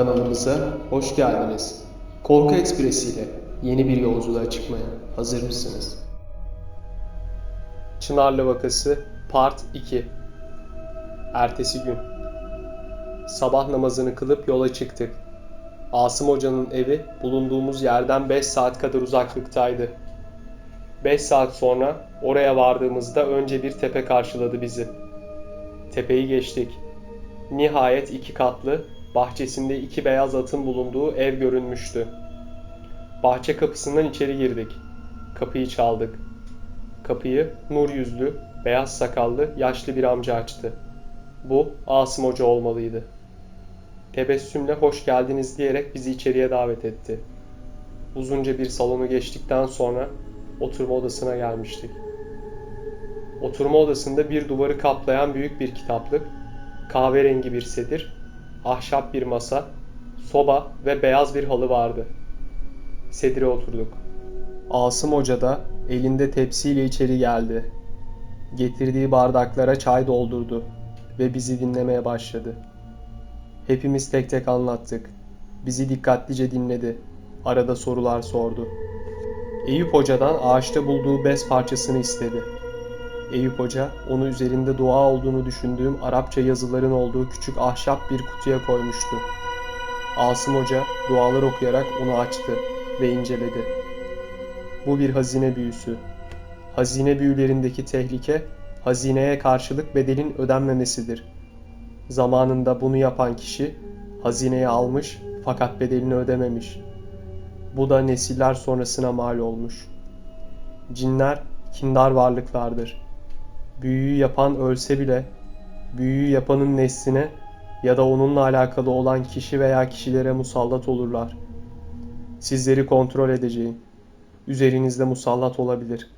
Kanalımıza hoş geldiniz. Korku Ekspresi ile yeni bir yolculuğa çıkmaya hazır mısınız? Çınarlı Vakası Part 2 Ertesi gün Sabah namazını kılıp yola çıktık. Asım Hoca'nın evi bulunduğumuz yerden 5 saat kadar uzaklıktaydı. 5 saat sonra oraya vardığımızda önce bir tepe karşıladı bizi. Tepeyi geçtik. Nihayet iki katlı, bahçesinde iki beyaz atın bulunduğu ev görünmüştü. Bahçe kapısından içeri girdik. Kapıyı çaldık. Kapıyı nur yüzlü, beyaz sakallı, yaşlı bir amca açtı. Bu Asım Hoca olmalıydı. Tebessümle hoş geldiniz diyerek bizi içeriye davet etti. Uzunca bir salonu geçtikten sonra oturma odasına gelmiştik. Oturma odasında bir duvarı kaplayan büyük bir kitaplık, kahverengi bir sedir, ahşap bir masa, soba ve beyaz bir halı vardı. Sedire oturduk. Asım Hoca da elinde tepsiyle içeri geldi. Getirdiği bardaklara çay doldurdu ve bizi dinlemeye başladı. Hepimiz tek tek anlattık. Bizi dikkatlice dinledi. Arada sorular sordu. Eyüp Hoca'dan ağaçta bulduğu bez parçasını istedi. Eyüp Hoca onu üzerinde dua olduğunu düşündüğüm Arapça yazıların olduğu küçük ahşap bir kutuya koymuştu. Asım Hoca dualar okuyarak onu açtı ve inceledi. Bu bir hazine büyüsü. Hazine büyülerindeki tehlike, hazineye karşılık bedelin ödenmemesidir. Zamanında bunu yapan kişi hazineyi almış fakat bedelini ödememiş. Bu da nesiller sonrasına mal olmuş. Cinler kindar varlıklardır. Büyüyü yapan ölse bile büyüyü yapanın nesline ya da onunla alakalı olan kişi veya kişilere musallat olurlar. Sizleri kontrol edeceğim. Üzerinizde musallat olabilir.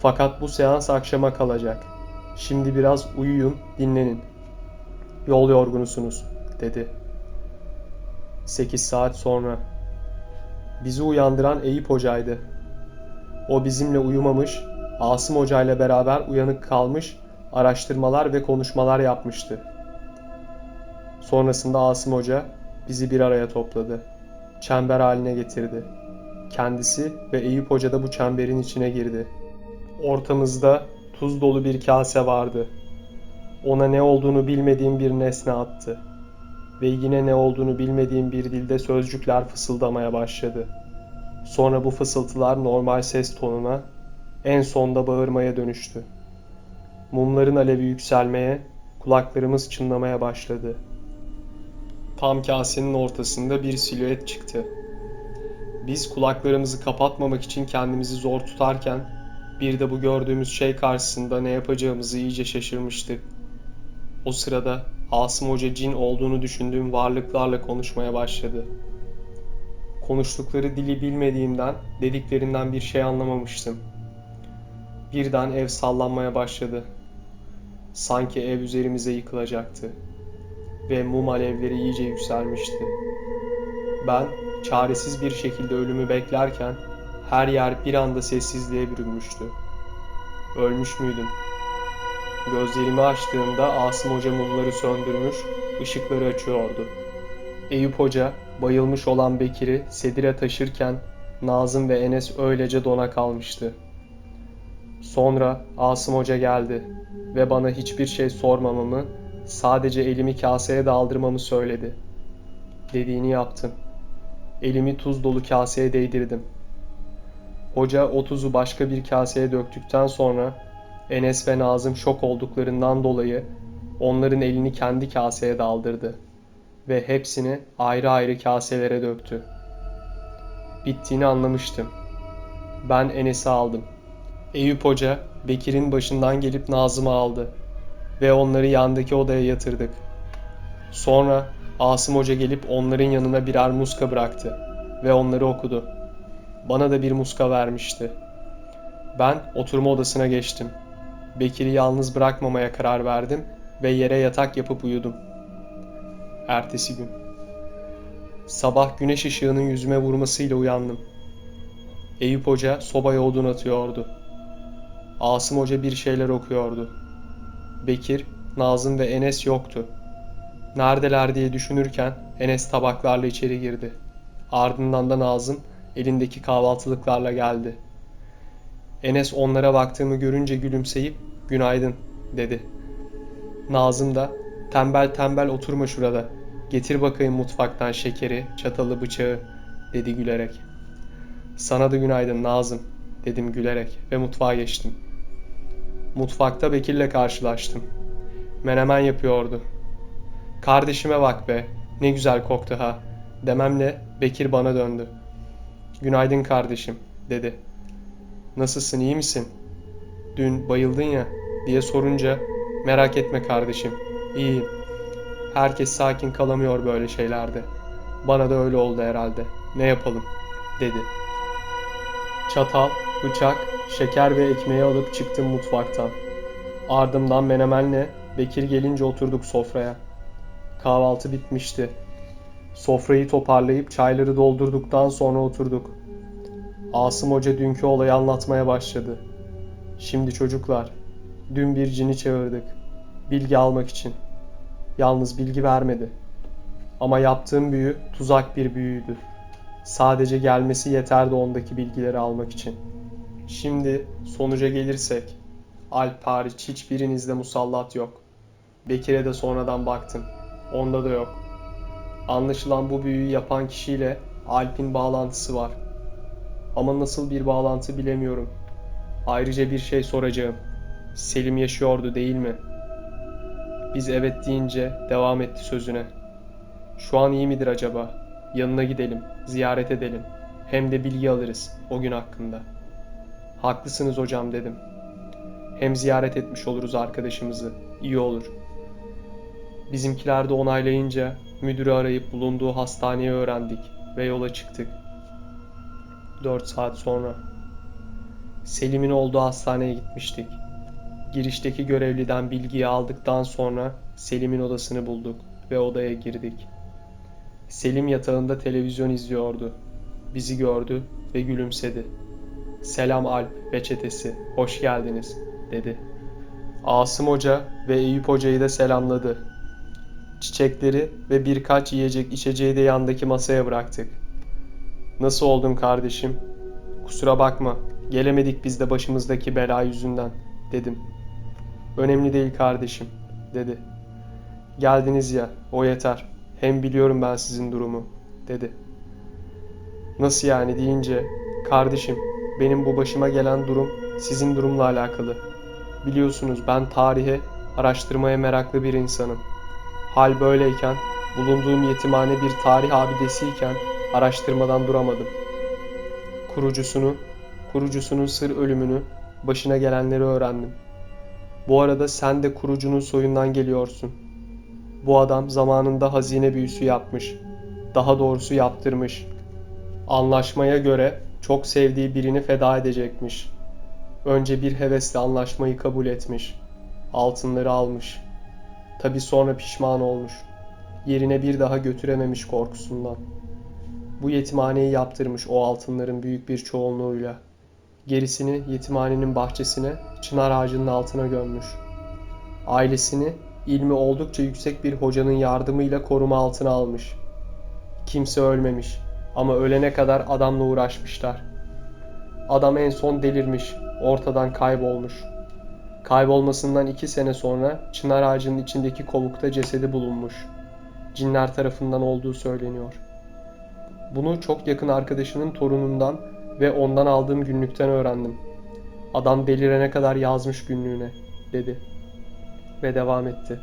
Fakat bu seans akşama kalacak. Şimdi biraz uyuyun, dinlenin. Yol yorgunusunuz, dedi. 8 saat sonra. Bizi uyandıran Eyüp Hoca'ydı. O bizimle uyumamış, Asım Hoca ile beraber uyanık kalmış, araştırmalar ve konuşmalar yapmıştı. Sonrasında Asım Hoca bizi bir araya topladı. Çember haline getirdi. Kendisi ve Eyüp Hoca da bu çemberin içine girdi. Ortamızda tuz dolu bir kase vardı. Ona ne olduğunu bilmediğim bir nesne attı. Ve yine ne olduğunu bilmediğim bir dilde sözcükler fısıldamaya başladı. Sonra bu fısıltılar normal ses tonuna, en sonda bağırmaya dönüştü. Mumların alevi yükselmeye, kulaklarımız çınlamaya başladı. Tam kasenin ortasında bir silüet çıktı. Biz kulaklarımızı kapatmamak için kendimizi zor tutarken bir de bu gördüğümüz şey karşısında ne yapacağımızı iyice şaşırmıştık. O sırada Asım Hoca cin olduğunu düşündüğüm varlıklarla konuşmaya başladı. Konuştukları dili bilmediğimden dediklerinden bir şey anlamamıştım. Birden ev sallanmaya başladı. Sanki ev üzerimize yıkılacaktı. Ve mum alevleri iyice yükselmişti. Ben çaresiz bir şekilde ölümü beklerken her yer bir anda sessizliğe bürünmüştü. Ölmüş müydüm? Gözlerimi açtığımda Asım Hoca mumları söndürmüş, ışıkları açıyordu. Eyüp Hoca bayılmış olan Bekir'i sedire taşırken Nazım ve Enes öylece dona kalmıştı. Sonra Asım Hoca geldi ve bana hiçbir şey sormamamı, sadece elimi kaseye daldırmamı söyledi. Dediğini yaptım. Elimi tuz dolu kaseye değdirdim. Hoca o tuzu başka bir kaseye döktükten sonra Enes ve Nazım şok olduklarından dolayı onların elini kendi kaseye daldırdı ve hepsini ayrı ayrı kaselere döktü. Bittiğini anlamıştım. Ben Enes'i aldım. Eyüp Hoca Bekir'in başından gelip Nazım'ı aldı ve onları yandaki odaya yatırdık. Sonra Asım Hoca gelip onların yanına birer muska bıraktı ve onları okudu. Bana da bir muska vermişti. Ben oturma odasına geçtim. Bekir'i yalnız bırakmamaya karar verdim ve yere yatak yapıp uyudum. Ertesi gün. Sabah güneş ışığının yüzüme vurmasıyla uyandım. Eyüp Hoca sobaya odun atıyordu. Asım Hoca bir şeyler okuyordu. Bekir, Nazım ve Enes yoktu. Neredeler diye düşünürken Enes tabaklarla içeri girdi. Ardından da Nazım elindeki kahvaltılıklarla geldi. Enes onlara baktığımı görünce gülümseyip günaydın dedi. Nazım da tembel tembel oturma şurada. Getir bakayım mutfaktan şekeri, çatalı, bıçağı dedi gülerek. Sana da günaydın Nazım dedim gülerek ve mutfağa geçtim. Mutfakta Bekir'le karşılaştım. Menemen yapıyordu. Kardeşime bak be, ne güzel koktu ha dememle Bekir bana döndü. Günaydın kardeşim dedi. Nasılsın iyi misin? Dün bayıldın ya diye sorunca merak etme kardeşim iyiyim. Herkes sakin kalamıyor böyle şeylerde. Bana da öyle oldu herhalde. Ne yapalım dedi. Çatal, bıçak, şeker ve ekmeği alıp çıktım mutfaktan. Ardımdan menemenle Bekir gelince oturduk sofraya. Kahvaltı bitmişti. Sofrayı toparlayıp çayları doldurduktan sonra oturduk. Asım Hoca dünkü olayı anlatmaya başladı. Şimdi çocuklar, dün bir cini çağırdık. Bilgi almak için. Yalnız bilgi vermedi. Ama yaptığım büyü tuzak bir büyüydü. Sadece gelmesi yeterdi ondaki bilgileri almak için. Şimdi sonuca gelirsek, Alp hariç hiçbirinizde musallat yok. Bekir'e de sonradan baktım. Onda da yok. Anlaşılan bu büyüyü yapan kişiyle Alp'in bağlantısı var. Ama nasıl bir bağlantı bilemiyorum. Ayrıca bir şey soracağım. Selim yaşıyordu değil mi? Biz evet deyince devam etti sözüne. Şu an iyi midir acaba? Yanına gidelim, ziyaret edelim. Hem de bilgi alırız o gün hakkında. Haklısınız hocam dedim. Hem ziyaret etmiş oluruz arkadaşımızı. İyi olur. Bizimkiler de onaylayınca müdürü arayıp bulunduğu hastaneyi öğrendik ve yola çıktık. 4 saat sonra. Selim'in olduğu hastaneye gitmiştik. Girişteki görevliden bilgiyi aldıktan sonra Selim'in odasını bulduk ve odaya girdik. Selim yatağında televizyon izliyordu. Bizi gördü ve gülümsedi. Selam Alp ve çetesi, hoş geldiniz, dedi. Asım Hoca ve Eyüp Hoca'yı da selamladı. Çiçekleri ve birkaç yiyecek içeceği de yandaki masaya bıraktık. Nasıl oldun kardeşim? Kusura bakma, gelemedik biz de başımızdaki bela yüzünden, dedim. Önemli değil kardeşim, dedi. Geldiniz ya, o yeter. Hem biliyorum ben sizin durumu, dedi. Nasıl yani deyince, kardeşim benim bu başıma gelen durum sizin durumla alakalı. Biliyorsunuz ben tarihe, araştırmaya meraklı bir insanım. Hal böyleyken, bulunduğum yetimhane bir tarih abidesiyken araştırmadan duramadım. Kurucusunu, kurucusunun sır ölümünü, başına gelenleri öğrendim. Bu arada sen de kurucunun soyundan geliyorsun. Bu adam zamanında hazine büyüsü yapmış. Daha doğrusu yaptırmış. Anlaşmaya göre çok sevdiği birini feda edecekmiş. Önce bir hevesle anlaşmayı kabul etmiş. Altınları almış. Tabi sonra pişman olmuş. Yerine bir daha götürememiş korkusundan. Bu yetimhaneyi yaptırmış o altınların büyük bir çoğunluğuyla. Gerisini yetimhanenin bahçesine, çınar ağacının altına gömmüş. Ailesini ilmi oldukça yüksek bir hocanın yardımıyla koruma altına almış. Kimse ölmemiş ama ölene kadar adamla uğraşmışlar. Adam en son delirmiş, ortadan kaybolmuş. Kaybolmasından iki sene sonra çınar ağacının içindeki kovukta cesedi bulunmuş. Cinler tarafından olduğu söyleniyor. Bunu çok yakın arkadaşının torunundan ve ondan aldığım günlükten öğrendim. Adam delirene kadar yazmış günlüğüne, dedi. Ve devam etti.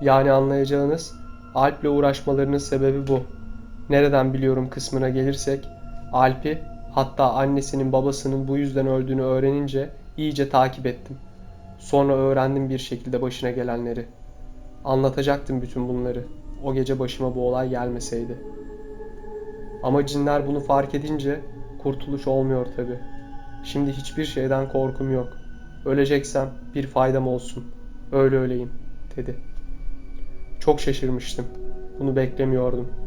Yani anlayacağınız Alp'le uğraşmalarının sebebi bu. Nereden biliyorum kısmına gelirsek, Alp'i hatta annesinin babasının bu yüzden öldüğünü öğrenince iyice takip ettim. Sonra öğrendim bir şekilde başına gelenleri. Anlatacaktım bütün bunları. O gece başıma bu olay gelmeseydi. Ama cinler bunu fark edince kurtuluş olmuyor tabi. Şimdi hiçbir şeyden korkum yok. Öleceksem bir faydam olsun. Öyle öleyim, dedi. Çok şaşırmıştım. Bunu beklemiyordum.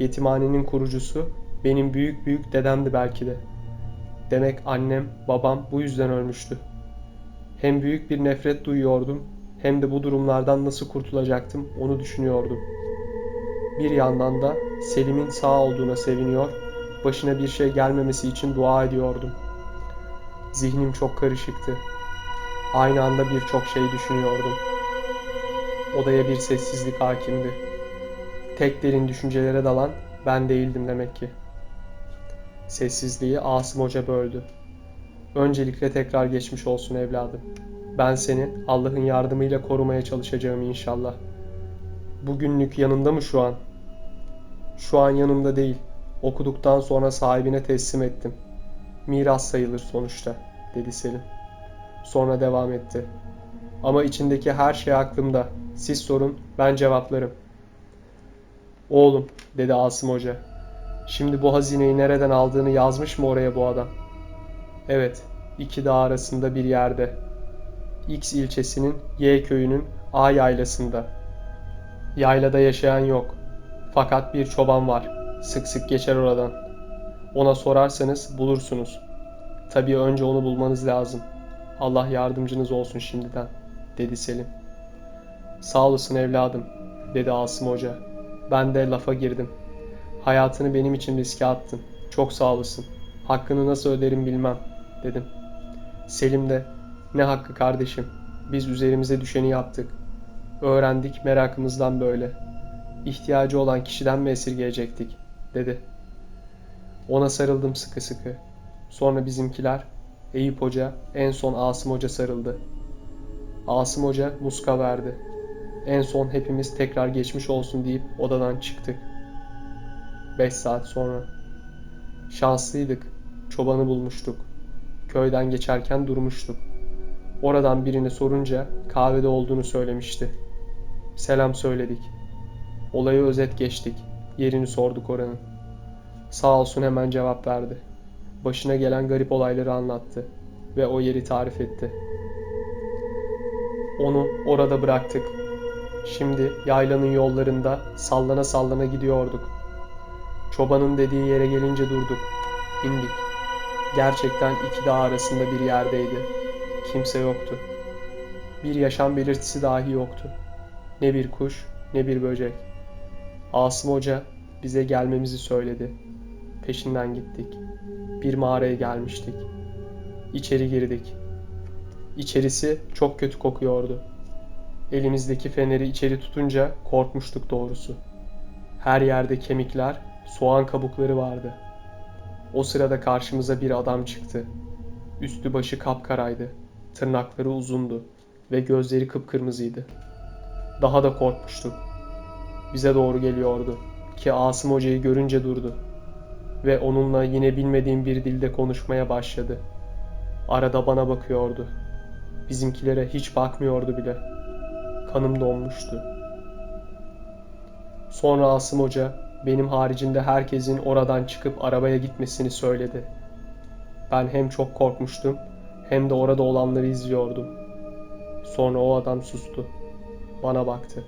Yetimhanenin kurucusu benim büyük büyük dedemdi belki de. Demek annem, babam bu yüzden ölmüştü. Hem büyük bir nefret duyuyordum hem de bu durumlardan nasıl kurtulacaktım onu düşünüyordum. Bir yandan da Selim'in sağ olduğuna seviniyor, başına bir şey gelmemesi için dua ediyordum. Zihnim çok karışıktı. Aynı anda birçok şey düşünüyordum. Odaya bir sessizlik hakimdi. Tek derin düşüncelere dalan ben değildim demek ki. Sessizliği Asım Hoca böldü. Öncelikle tekrar geçmiş olsun evladım. Ben seni Allah'ın yardımıyla korumaya çalışacağım inşallah. Bugünlük yanında mı şu an? Şu an yanımda değil. Okuduktan sonra sahibine teslim ettim. Miras sayılır sonuçta, dedi Selim. Sonra devam etti. Ama içindeki her şey aklımda. Siz sorun, ben cevaplarım. Oğlum, dedi Asım Hoca. Şimdi bu hazineyi nereden aldığını yazmış mı oraya bu adam? Evet, iki dağ arasında bir yerde. X ilçesinin Y köyünün A yaylasında. Yaylada yaşayan yok. Fakat bir çoban var. Sık sık geçer oradan. Ona sorarsanız bulursunuz. Tabii önce onu bulmanız lazım. Allah yardımcınız olsun şimdiden, dedi Selim. Sağ olasın evladım, dedi Asım Hoca. Ben de lafa girdim. Hayatını benim için riske attın. Çok sağ olasın. Hakkını nasıl öderim bilmem, dedim. Selim de, ne hakkı kardeşim, biz üzerimize düşeni yaptık. Öğrendik merakımızdan böyle. İhtiyacı olan kişiden mi esirgeyecektik, dedi. Ona sarıldım sıkı sıkı. Sonra bizimkiler, Eyüp Hoca, en son Asım Hoca sarıldı. Asım Hoca muska verdi. En son hepimiz tekrar geçmiş olsun deyip odadan çıktık. 5 saat sonra. Şanslıydık. Çobanı bulmuştuk. Köyden geçerken durmuştuk. Oradan birini sorunca kahvede olduğunu söylemişti. Selam söyledik. Olayı özet geçtik. Yerini sorduk oranın. Sağ olsun hemen cevap verdi. Başına gelen garip olayları anlattı ve o yeri tarif etti. Onu orada bıraktık. Şimdi yaylanın yollarında sallana sallana gidiyorduk. Çobanın dediği yere gelince durduk. İndik. Gerçekten iki dağ arasında bir yerdeydi. Kimse yoktu. Bir yaşam belirtisi dahi yoktu. Ne bir kuş, ne bir böcek. Asım Hoca bize gelmemizi söyledi. Peşinden gittik. Bir mağaraya gelmiştik. İçeri girdik. İçerisi çok kötü kokuyordu. Elimizdeki feneri içeri tutunca korkmuştuk doğrusu. Her yerde kemikler, soğan kabukları vardı. O sırada karşımıza bir adam çıktı. Üstü başı kapkaraydı. Tırnakları uzundu ve gözleri kıpkırmızıydı. Daha da korkmuştuk. Bize doğru geliyordu ki Asım Hoca'yı görünce durdu ve onunla yine bilmediğim bir dilde konuşmaya başladı. Arada bana bakıyordu. Bizimkilere hiç bakmıyordu bile. Kanım donmuştu. Sonra Asım Hoca benim haricinde herkesin oradan çıkıp arabaya gitmesini söyledi. Ben hem çok korkmuştum hem de orada olanları izliyordum. Sonra o adam sustu. Bana baktı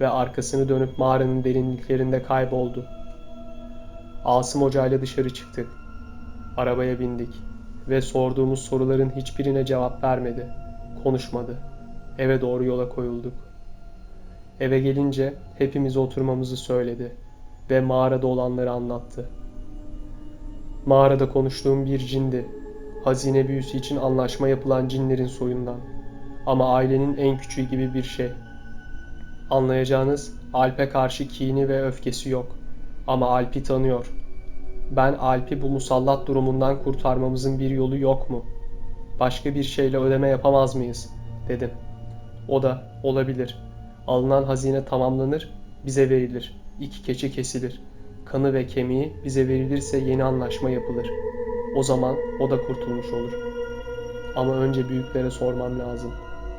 ve arkasını dönüp mağaranın derinliklerinde kayboldu. Asım Hoca ile dışarı çıktık. Arabaya bindik ve sorduğumuz soruların hiçbirine cevap vermedi. Konuşmadı. Eve doğru yola koyulduk. Eve gelince hepimiz oturmamızı söyledi ve mağarada olanları anlattı. Mağarada konuştuğum bir cindi. Hazine büyüsü için anlaşma yapılan cinlerin soyundan. Ama ailenin en küçüğü gibi bir şey. Anlayacağınız Alp'e karşı kini ve öfkesi yok. Ama Alp'i tanıyor. Ben Alp'i bu musallat durumundan kurtarmamızın bir yolu yok mu? Başka bir şeyle ödeme yapamaz mıyız? dedim. O da olabilir. Alınan hazine tamamlanır, bize verilir. İki keçi kesilir. Kanı ve kemiği bize verilirse yeni anlaşma yapılır. O zaman o da kurtulmuş olur. Ama önce büyüklere sormam lazım.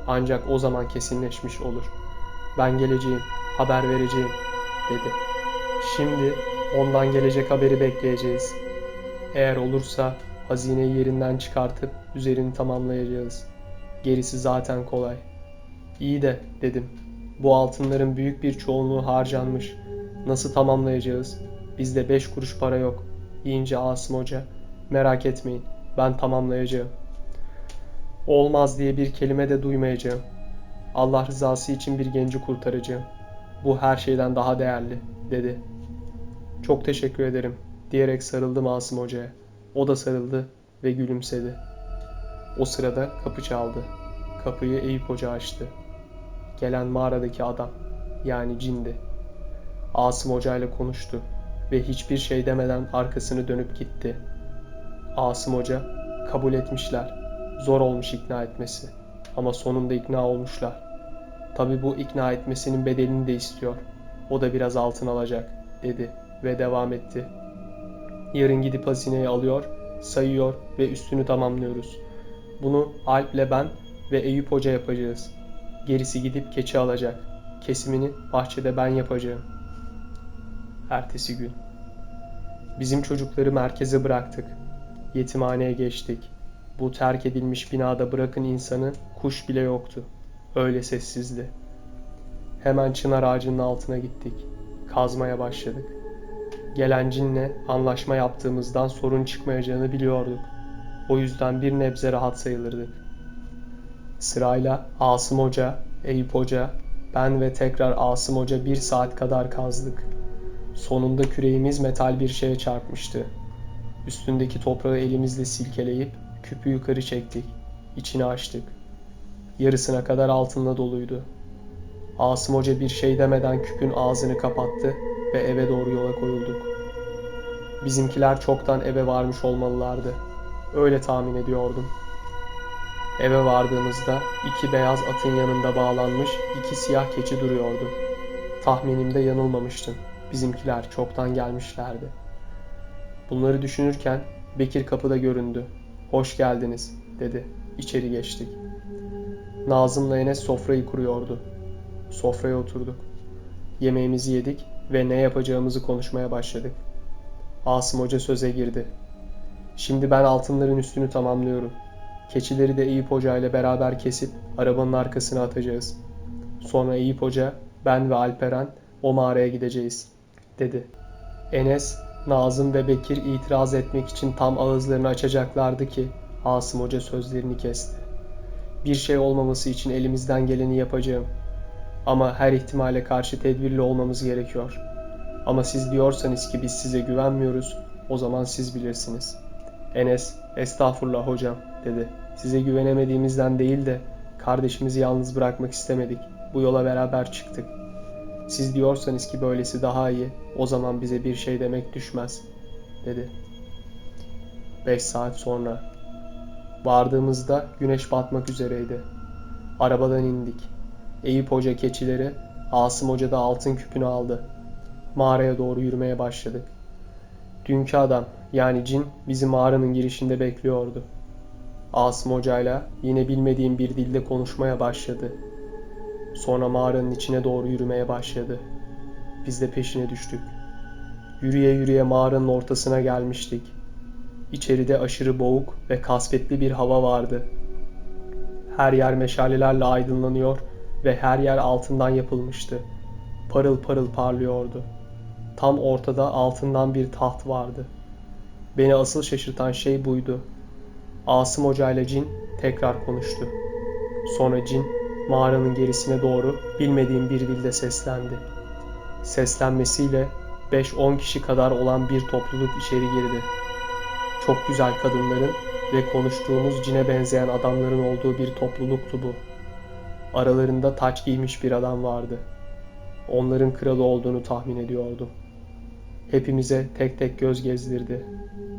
Ancak o zaman kesinleşmiş olur. Ben geleceğim, haber vereceğim, dedi. Şimdi ondan gelecek haberi bekleyeceğiz. Eğer olursa hazineyi yerinden çıkartıp üzerini tamamlayacağız. Gerisi zaten kolay. İyi de dedim. Bu altınların büyük bir çoğunluğu harcanmış. Nasıl tamamlayacağız? Bizde beş kuruş para yok. Deyince Asım Hoca, merak etmeyin, ben tamamlayacağım. Olmaz diye bir kelime de duymayacağım. Allah rızası için bir genci kurtaracağım. Bu her şeyden daha değerli, dedi. Çok teşekkür ederim, diyerek sarıldım Asım Hoca'ya. O da sarıldı ve gülümsedi. O sırada kapı çaldı. Kapıyı Eyüp Hoca açtı. Gelen mağaradaki adam, yani cindi. Asım Hoca ile konuştu ve hiçbir şey demeden arkasını dönüp gitti. Asım Hoca kabul etmişler. Zor olmuş ikna etmesi. Ama sonunda ikna olmuşlar. Tabi bu ikna etmesinin bedelini de istiyor. O da biraz altın alacak, dedi ve devam etti. Yarın gidip hazineyi alıyor, sayıyor ve üstünü tamamlıyoruz. Bunu Alp'le ben ve Eyüp Hoca yapacağız. Gerisi gidip keçi alacak. Kesimini bahçede ben yapacağım. Ertesi gün. Bizim çocukları merkeze bıraktık. Yetimhaneye geçtik. Bu terk edilmiş binada bırakın insanı kuş bile yoktu. Öyle sessizdi. Hemen çınar ağacının altına gittik. Kazmaya başladık. Gelen cinle anlaşma yaptığımızdan sorun çıkmayacağını biliyorduk. O yüzden bir nebze rahat sayılırdık. Sırayla Asım Hoca, Eyüp Hoca, ben ve tekrar Asım Hoca bir saat kadar kazdık. Sonunda küreğimiz metal bir şeye çarpmıştı. Üstündeki toprağı elimizle silkeleyip küpü yukarı çektik. İçini açtık. Yarısına kadar altınla doluydu. Asım Hoca bir şey demeden küpün ağzını kapattı ve eve doğru yola koyulduk. Bizimkiler çoktan eve varmış olmalılardı. Öyle tahmin ediyordum. Eve vardığımızda iki beyaz atın yanında bağlanmış iki siyah keçi duruyordu. Tahminimde yanılmamıştım. Bizimkiler çoktan gelmişlerdi. Bunları düşünürken Bekir kapıda göründü. Hoş geldiniz dedi. İçeri geçtik. Nazım'la Enes sofrayı kuruyordu. Sofraya oturduk. Yemeğimizi yedik ve ne yapacağımızı konuşmaya başladık. Asım Hoca söze girdi. Şimdi ben altınların üstünü tamamlıyorum. Keçileri de Eyüp Hoca ile beraber kesip arabanın arkasına atacağız. Sonra Eyüp Hoca, ben ve Alperen o mağaraya gideceğiz, dedi. Enes, Nazım ve Bekir itiraz etmek için tam ağızlarını açacaklardı ki Asım Hoca sözlerini kesti. Bir şey olmaması için elimizden geleni yapacağım. Ama her ihtimale karşı tedbirli olmamız gerekiyor. Ama siz diyorsanız ki biz size güvenmiyoruz, o zaman siz bilirsiniz. Enes, estağfurullah hocam, dedi. Size güvenemediğimizden değil de kardeşimizi yalnız bırakmak istemedik. Bu yola beraber çıktık. Siz diyorsanız ki böylesi daha iyi, o zaman bize bir şey demek düşmez, dedi. Beş saat sonra. Vardığımızda güneş batmak üzereydi. Arabadan indik. Eyüp Hoca keçileri, Asım Hoca da altın küpünü aldı. Mağaraya doğru yürümeye başladık. Dünkü adam, yani cin, bizi mağaranın girişinde bekliyordu. Asım Hoca'yla yine bilmediğim bir dilde konuşmaya başladı. Sonra mağaranın içine doğru yürümeye başladı. Biz de peşine düştük. Yürüye yürüye mağaranın ortasına gelmiştik. İçeride aşırı boğuk ve kasvetli bir hava vardı. Her yer meşalelerle aydınlanıyor ve her yer altından yapılmıştı. Parıl parıl parlıyordu. Tam ortada altından bir taht vardı. Beni asıl şaşırtan şey buydu. Asım Hoca ile Cin tekrar konuştu. Sonra Cin mağaranın gerisine doğru bilmediğim bir dilde seslendi. Seslenmesiyle 5-10 kişi kadar olan bir topluluk içeri girdi. Çok güzel kadınların ve konuştuğumuz cine benzeyen adamların olduğu bir topluluktu bu. Aralarında taç giymiş bir adam vardı. Onların kralı olduğunu tahmin ediyordum. Hepimize tek tek göz gezdirdi.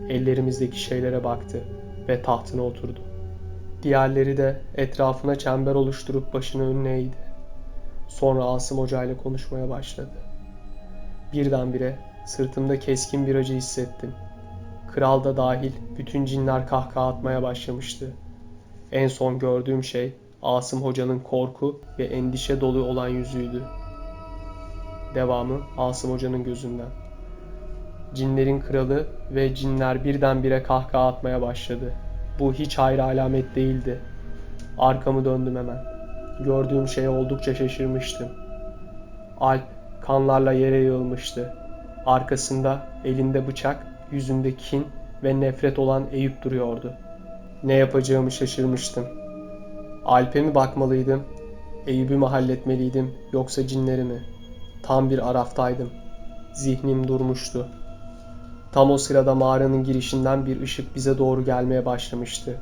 Ellerimizdeki şeylere baktı ve tahtına oturdu. Diğerleri de etrafına çember oluşturup başını önüne eğdi. Sonra Asım Hoca ile konuşmaya başladı. Birdenbire sırtımda keskin bir acı hissettim. Kral da dahil bütün cinler kahkaha atmaya başlamıştı. En son gördüğüm şey Asım Hoca'nın korku ve endişe dolu olan yüzüydü. Devamı Asım Hoca'nın gözünden. Cinlerin kralı ve cinler birdenbire kahkaha atmaya başladı. Bu hiç hayra alamet değildi. Arkamı döndüm hemen. Gördüğüm şeye oldukça şaşırmıştım. Alp kanlarla yere yığılmıştı. Arkasında elinde bıçak, yüzünde kin ve nefret olan Eyüp duruyordu. Ne yapacağımı şaşırmıştım. Alp'e mi bakmalıydım Eyüp'ü mü halletmeliydim yoksa cinleri mi? Tam bir araftaydım. Zihnim durmuştu. Tam o sırada mağaranın girişinden bir ışık bize doğru gelmeye başlamıştı.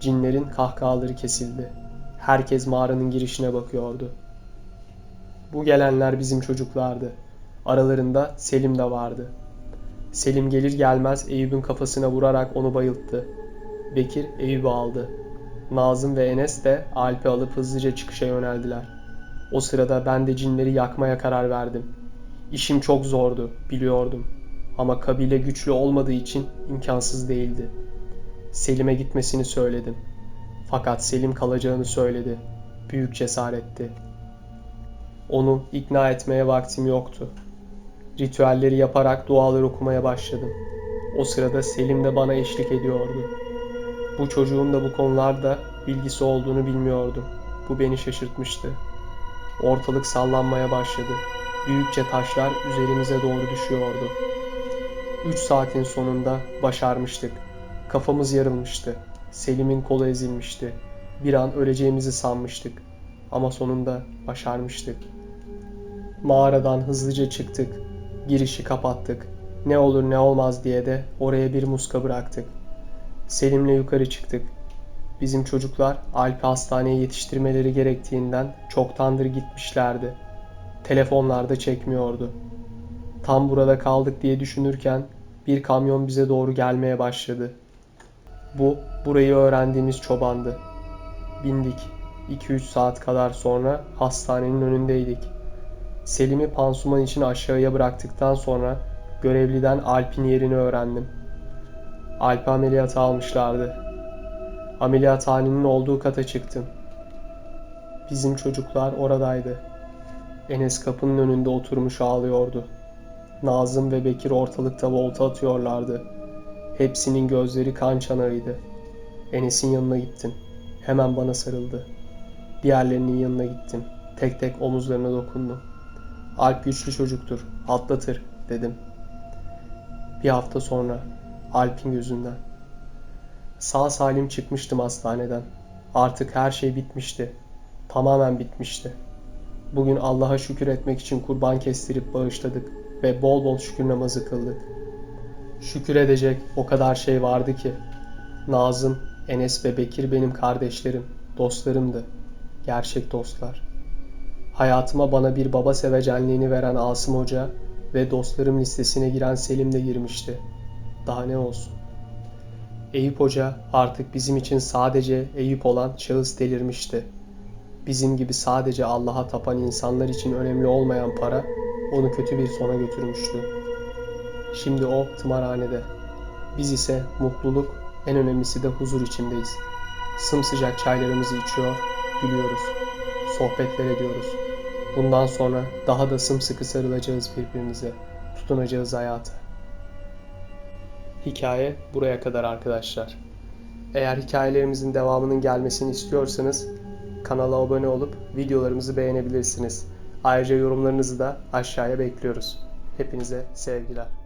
Cinlerin kahkahaları kesildi. Herkes mağaranın girişine bakıyordu. Bu gelenler bizim çocuklardı. Aralarında Selim de vardı. Selim gelir gelmez Eyüp'ün kafasına vurarak onu bayılttı. Bekir Eyüp'ü aldı. Nazım ve Enes de Alp'i alıp hızlıca çıkışa yöneldiler. O sırada ben de cinleri yakmaya karar verdim. İşim çok zordu, biliyordum. Ama kabile güçlü olmadığı için imkansız değildi. Selim'e gitmesini söyledim. Fakat Selim kalacağını söyledi. Büyük cesaretti. Onu ikna etmeye vaktim yoktu. Ritüelleri yaparak dualar okumaya başladım. O sırada Selim de bana eşlik ediyordu. Bu çocuğun da bu konularda bilgisi olduğunu bilmiyordum. Bu beni şaşırtmıştı. Ortalık sallanmaya başladı. Büyükçe taşlar üzerimize doğru düşüyordu. Üç saatin sonunda başarmıştık. Kafamız yarılmıştı. Selim'in kolu ezilmişti. Bir an öleceğimizi sanmıştık. Ama sonunda başarmıştık. Mağaradan hızlıca çıktık. Girişi kapattık. Ne olur ne olmaz diye de oraya bir muska bıraktık. Selim'le yukarı çıktık. Bizim çocuklar Alp'i hastaneye yetiştirmeleri gerektiğinden çoktandır gitmişlerdi. Telefonlar da çekmiyordu. Tam burada kaldık diye düşünürken bir kamyon bize doğru gelmeye başladı. Bu burayı öğrendiğimiz çobandı. Bindik. 2-3 saat kadar sonra hastanenin önündeydik. Selim'i pansuman için aşağıya bıraktıktan sonra görevliden Alp'in yerini öğrendim. Alp'i ameliyata almışlardı. Ameliyathanenin olduğu kata çıktım. Bizim çocuklar oradaydı. Enes kapının önünde oturmuş ağlıyordu. Nazım ve Bekir ortalıkta volta atıyorlardı. Hepsinin gözleri kan çanağıydı. Enes'in yanına gittim. Hemen bana sarıldı. Diğerlerinin yanına gittim. Tek tek omuzlarına dokundum. Alp güçlü çocuktur, atlatır dedim. Bir hafta sonra Alp'in gözünden. Sağ salim çıkmıştım hastaneden. Artık her şey bitmişti. Tamamen bitmişti. Bugün Allah'a şükür etmek için kurban kestirip bağışladık ve bol bol şükür namazı kıldık. Şükür edecek o kadar şey vardı ki. Nazım, Enes ve Bekir benim kardeşlerim, dostlarımdı. Gerçek dostlar. Hayatıma bana bir baba sevecenliğini veren Asım Hoca ve dostlarım listesine giren Selim de girmişti. Daha ne olsun. Eyüp Hoca artık bizim için sadece Eyüp olan şahıs delirmişti. Bizim gibi sadece Allah'a tapan insanlar için önemli olmayan para onu kötü bir sona götürmüştü. Şimdi o tımarhanede. Biz ise mutluluk, en önemlisi de huzur içindeyiz. Sımsıcak çaylarımızı içiyor, gülüyoruz, sohbetler ediyoruz. Bundan sonra daha da sımsıkı sarılacağız birbirimize, tutunacağız hayata. Hikaye buraya kadar arkadaşlar. Eğer hikayelerimizin devamının gelmesini istiyorsanız kanala abone olup videolarımızı beğenebilirsiniz. Ayrıca yorumlarınızı da aşağıya bekliyoruz. Hepinize sevgiler.